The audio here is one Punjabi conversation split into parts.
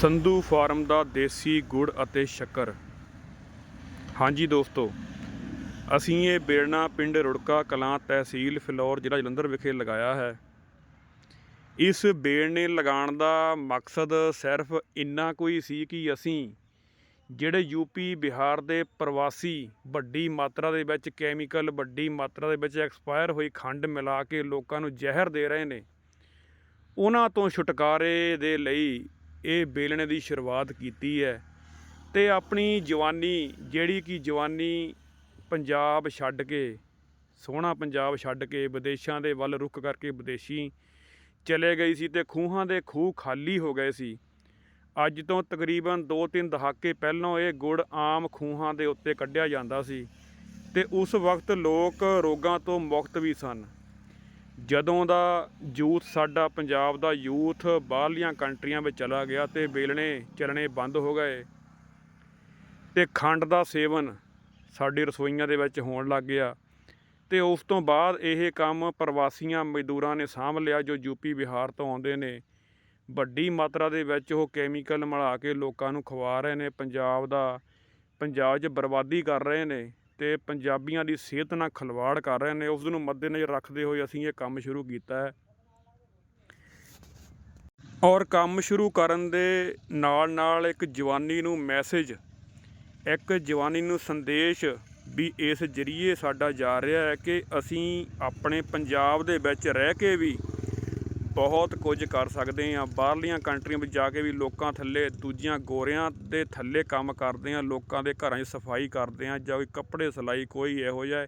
ਸੰਧੂ ਫਾਰਮ ਦਾ ਦੇਸੀ ਗੁੜ ਅਤੇ ਸ਼ੱਕਰ। ਹਾਂਜੀ ਦੋਸਤੋ, ਅਸੀਂ ਇਹ ਬੇੜਨਾ ਪਿੰਡ ਰੁੜਕਾ ਕਲਾਂ ਤਹਿਸੀਲ ਫਿਲੌਰ, ਜ਼ਿਲ੍ਹਾ ਜਲੰਧਰ ਵਿਖੇ ਲਗਾਇਆ ਹੈ। ਇਸ ਬੇੜਨੇ ਲਗਾਉਣ ਦਾ ਮਕਸਦ ਸਿਰਫ ਇੰਨਾ ਕੋਈ ਸੀ ਕਿ ਅਸੀਂ ਜਿਹੜੇ ਯੂਪੀ ਬਿਹਾਰ ਦੇ ਪ੍ਰਵਾਸੀ ਵੱਡੀ ਮਾਤਰਾ ਦੇ ਵਿੱਚ ਕੈਮੀਕਲ, ਵੱਡੀ ਮਾਤਰਾ ਦੇ ਵਿੱਚ ਐਕਸਪਾਇਰ ਹੋਈ ਖੰਡ ਮਿਲਾ ਕੇ ਲੋਕਾਂ ਨੂੰ ਜ਼ਹਿਰ ਦੇ ਰਹੇ ਨੇ, ਉਹਨਾਂ ਤੋਂ ਛੁਟਕਾਰੇ ਦੇ ਲਈ ਇਹ ਬੇਲਣੇ ਦੀ ਸ਼ੁਰੂਆਤ ਕੀਤੀ ਹੈ ਤੇ ਆਪਣੀ ਜਵਾਨੀ, ਜਿਹੜੀ ਕਿ ਜਵਾਨੀ ਪੰਜਾਬ ਛੱਡ ਕੇ, ਸੋਹਣਾ ਪੰਜਾਬ ਛੱਡ ਕੇ ਵਿਦੇਸ਼ਾਂ ਦੇ ਵੱਲ ਰੁਖ ਕਰਕੇ ਵਿਦੇਸ਼ੀ ਚਲੇ ਗਈ ਸੀ ਤੇ ਖੂਹਾਂ ਦੇ ਖੂਹ ਖਾਲੀ ਹੋ ਗਏ ਸੀ। ਅੱਜ ਤੋਂ ਤਕਰੀਬਨ 2-3 ਦਹਾਕੇ ਪਹਿਲਾਂ ਇਹ ਗੁੜ ਆਮ ਖੂਹਾਂ ਦੇ ਉੱਤੇ ਕੱਢਿਆ ਜਾਂਦਾ ਸੀ ਤੇ ਉਸ ਵਕਤ ਲੋਕ ਰੋਗਾਂ ਤੋਂ ਮੁਕਤ ਵੀ ਸਨ। ਜਦੋਂ ਦਾ ਯੂਥ ਸਾਡਾ ਪੰਜਾਬ ਦਾ ਯੂਥ ਬਾਹਰਲੀਆਂ ਕੰਟਰੀਆਂ ਵਿੱਚ ਚਲਾ ਗਿਆ ਤੇ ਬੇਲਣੇ ਚੱਲਣੇ ਬੰਦ ਹੋ ਗਏ ਤੇ ਖੰਡ ਦਾ ਸੇਵਨ ਸਾਡੀ ਰਸੋਈਆਂ ਦੇ ਵਿੱਚ ਹੋਣ ਲੱਗ ਗਿਆ ਤੇ ਉਸ ਤੋਂ ਬਾਅਦ ਇਹ ਕੰਮ ਪ੍ਰਵਾਸੀਆਂ ਮਜ਼ਦੂਰਾਂ ਨੇ ਸਾਂਭ ਲਿਆ ਜੋ ਯੂਪੀ ਬਿਹਾਰ ਤੋਂ ਆਉਂਦੇ ਨੇ। ਵੱਡੀ ਮਾਤਰਾ ਦੇ ਵਿੱਚ ਉਹ ਕੈਮੀਕਲ ਮਿਲਾ ਕੇ ਲੋਕਾਂ ਨੂੰ ਖਵਾ ਰਹੇ ਨੇ, ਪੰਜਾਬ ਦਾ ਪੰਜਾਬ 'ਚ ਬਰਬਾਦੀ ਕਰ ਰਹੇ ਨੇ। ਤੇ ਪੰਜਾਬੀਆਂ ਦੀ ਸਿਹਤ ਨਾਲ ਖਿਲਵਾੜ ਕਰ ਰਹੇ ਨੇ, ਉਸ ਨੂੰ ਮੱਦੇਨਜ਼ਰ ਰੱਖਦੇ ਹੋਏ ਅਸੀਂ ਇਹ ਕੰਮ ਸ਼ੁਰੂ ਕੀਤਾ ਹੈ। ਔਰ ਕੰਮ ਸ਼ੁਰੂ ਕਰਨ ਦੇ ਨਾਲ ਨਾਲ ਇੱਕ ਜਵਾਨੀ ਨੂੰ ਮੈਸੇਜ, ਇੱਕ ਜਵਾਨੀ ਨੂੰ ਸੰਦੇਸ਼ ਵੀ ਇਸ ਜਰੀਏ ਸਾਡਾ ਜਾ ਰਿਹਾ ਹੈ ਕਿ ਅਸੀਂ ਆਪਣੇ ਪੰਜਾਬ ਦੇ ਵਿੱਚ ਰਹਿ ਕੇ ਵੀ ਬਹੁਤ ਕੁਝ ਕਰ ਸਕਦੇ ਹਾਂ। ਬਾਹਰਲੀਆਂ ਕੰਟਰੀਆਂ ਵਿੱਚ ਜਾ ਕੇ ਵੀ ਲੋਕਾਂ ਥੱਲੇ, ਦੂਜੀਆਂ ਗੋਰਿਆਂ ਦੇ ਥੱਲੇ ਕੰਮ ਕਰਦੇ ਹਾਂ। ਲੋਕਾਂ ਦੇ ਘਰਾਂ 'ਚ ਸਫ਼ਾਈ ਕਰਦੇ ਹਾਂ। ਜਾਂ ਕੋਈ ਕੱਪੜੇ ਸਿਲਾਈ ਕੋਈ ਇਹੋ ਜਿਹਾ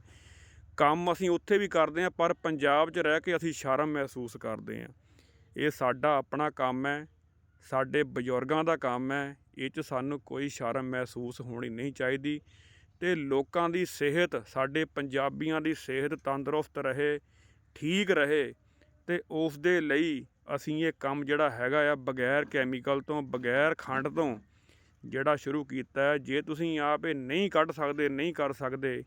ਕੰਮ ਅਸੀਂ ਉੱਥੇ ਵੀ ਕਰਦੇ ਹਾਂ, ਪਰ ਪੰਜਾਬ 'ਚ ਰਹਿ ਕੇ ਅਸੀਂ ਸ਼ਰਮ ਮਹਿਸੂਸ ਕਰਦੇ ਹਾਂ। ਇਹ ਸਾਡਾ ਆਪਣਾ ਕੰਮ ਹੈ, ਸਾਡੇ ਬਜ਼ੁਰਗਾਂ ਦਾ ਕੰਮ ਹੈ। ਇਹ 'ਚ ਸਾਨੂੰ ਕੋਈ ਸ਼ਰਮ ਮਹਿਸੂਸ ਹੋਣੀ ਨਹੀਂ ਚਾਹੀਦੀ ਤੇ ਲੋਕਾਂ ਦੀ ਸਿਹਤ, ਸਾਡੇ ਪੰਜਾਬੀਆਂ ਦੀ ਸਿਹਤ ਤੰਦਰੁਸਤ ਰਹੇ, ਠੀਕ ਰਹੇ। ਤੇ ਉਸ ਦੇ ਲਈ ਅਸੀਂ ਇਹ ਕੰਮ ਜਿਹੜਾ ਹੈਗਾ ਆ, ਬਗੈਰ ਕੈਮੀਕਲ ਤੋਂ, ਬਗੈਰ ਖੰਡ ਤੋਂ ਜਿਹੜਾ ਸ਼ੁਰੂ ਕੀਤਾ ਹੈ। ਜੇ ਤੁਸੀਂ ਆਪ ਇਹ ਨਹੀਂ ਕੱਢ ਸਕਦੇ, ਨਹੀਂ ਕਰ ਸਕਦੇ,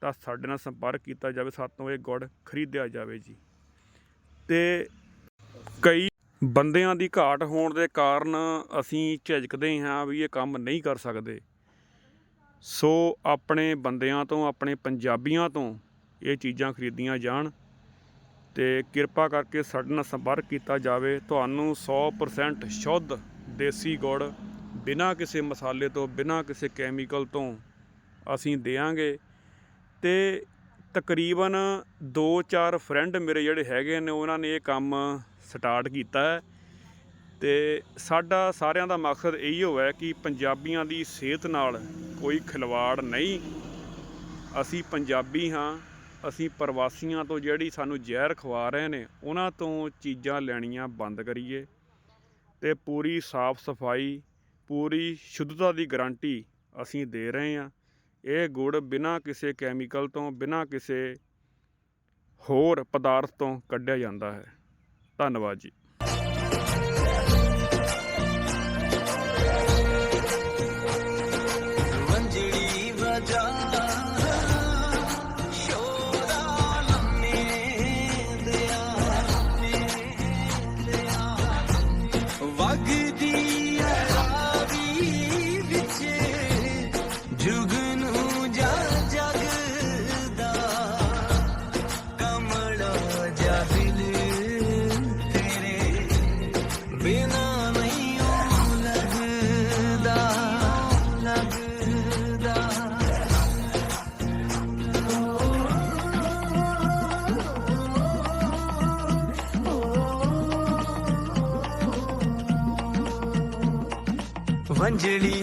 ਤਾਂ ਸਾਡੇ ਨਾਲ ਸੰਪਰਕ ਕੀਤਾ ਜਾਵੇ ਸਾਤੋਂ ਇਹ ਗੁੜ ਖਰੀਦਿਆ ਜਾਵੇ ਜੀ। ਤੇ ਕਈ ਬੰਦਿਆਂ ਦੀ ਘਾਟ ਹੋਣ ਦੇ ਕਾਰਨ ਅਸੀਂ ਝਿਜਕਦੇ ਹਾਂ ਵੀ ਇਹ ਕੰਮ ਨਹੀਂ ਕਰ ਸਕਦੇ। ਸੋ ਆਪਣੇ ਬੰਦਿਆਂ ਤੋਂ, ਆਪਣੇ ਪੰਜਾਬੀਆਂ ਤੋਂ ਇਹ ਚੀਜ਼ਾਂ ਖਰੀਦੀਆਂ ਜਾਣ। ਤੇ ਕਿਰਪਾ ਕਰਕੇ ਸਾਡੇ ਨਾਲ ਸੰਪਰਕ ਕੀਤਾ ਜਾਵੇ। ਤੁਹਾਨੂੰ 100% ਸ਼ੁੱਧ ਦੇਸੀ ਗੁੜ ਬਿਨਾਂ ਕਿਸੇ ਮਸਾਲੇ ਤੋਂ, ਬਿਨਾਂ ਕਿਸੇ ਕੈਮੀਕਲ ਤੋਂ ਅਸੀਂ ਦੇਵਾਂਗੇ। ਤੇ ਤਕਰੀਬਨ 2-4 ਫਰੈਂਡ ਮੇਰੇ ਜਿਹੜੇ ਹੈਗੇ ਨੇ, ਉਹਨਾਂ ਨੇ ਇਹ ਕੰਮ ਸਟਾਰਟ ਕੀਤਾ ਹੈ। ਤੇ ਸਾਡਾ ਸਾਰਿਆਂ ਦਾ ਮਕਸਦ ਇਹੀ ਹੋਇਆ ਕਿ ਪੰਜਾਬੀਆਂ ਦੀ ਸਿਹਤ ਨਾਲ ਕੋਈ ਖਿਲਵਾੜ ਨਹੀਂ। ਅਸੀਂ ਪੰਜਾਬੀ ਹਾਂ। ਅਸੀਂ ਪ੍ਰਵਾਸੀਆਂ ਤੋਂ ਜਿਹੜੀ ਸਾਨੂੰ ਜ਼ਹਿਰ ਖਵਾ ਰਹੇ ਨੇ, ਉਹਨਾਂ ਤੋਂ ਚੀਜ਼ਾਂ ਲੈਣੀਆਂ ਬੰਦ ਕਰੀਏ ਤੇ ਪੂਰੀ ਸਾਫ਼ ਸਫ਼ਾਈ, ਪੂਰੀ ਸ਼ੁੱਧਤਾ ਦੀ ਗਾਰੰਟੀ ਅਸੀਂ ਦੇ ਰਹੇ ਹਾਂ। ਇਹ ਗੁੜ ਬਿਨਾਂ ਕਿਸੇ ਕੈਮੀਕਲ ਤੋਂ, ਬਿਨਾਂ ਕਿਸੇ ਹੋਰ ਪਦਾਰਥ ਤੋਂ ਕੱਢਿਆ ਜਾਂਦਾ ਹੈ। ਧੰਨਵਾਦ ਜੀ। मंजली